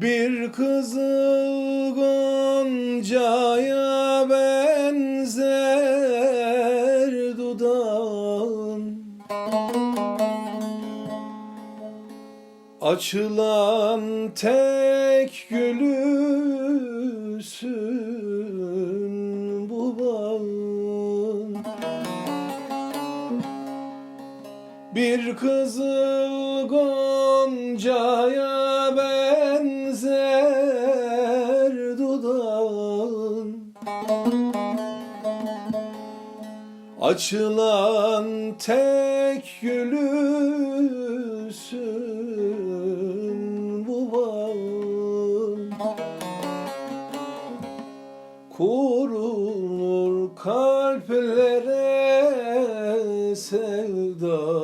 Bir kızıl goncaya benzer dudağın. Açılan tek gülüsün Bir kızıl goncaya benzer dudağın. Açılan tek gülüsün bu bağın. Kurulur kalplere sevda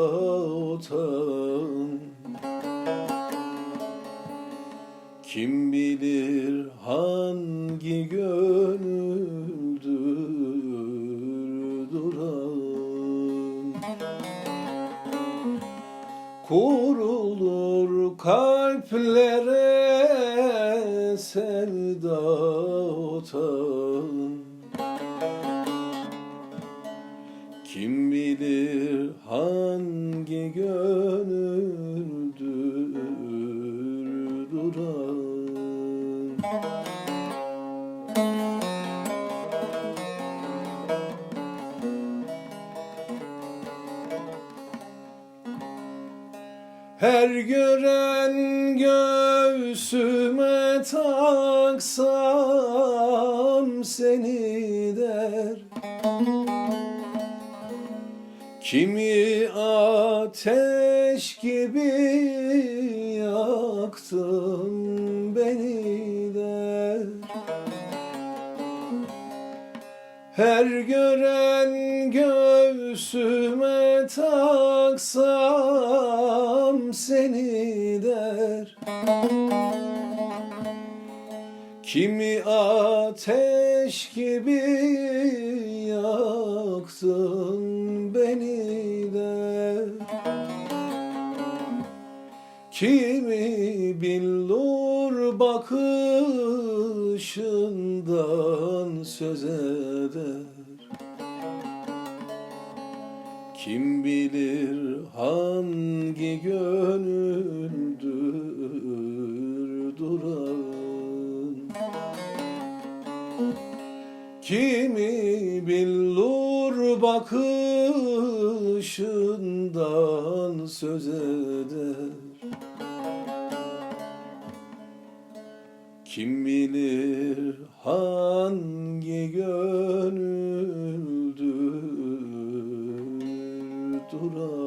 Kim bilir hangi gönüldür duran Kurulur kalplere sevda otan. Kim bilir hangi gönüldür Her gören göğsüme taksam seni der. Kimi ateş gibi yaktın beni der. Her gören göğsüme taksam seni der. Kimi ateş gibi yaktın beni der. Kimi billur bakışından söz eder Kim bilir hangi gönüldür duran? Kimi billur bakışından söz eder? Kim bilir hangi gönüldür duran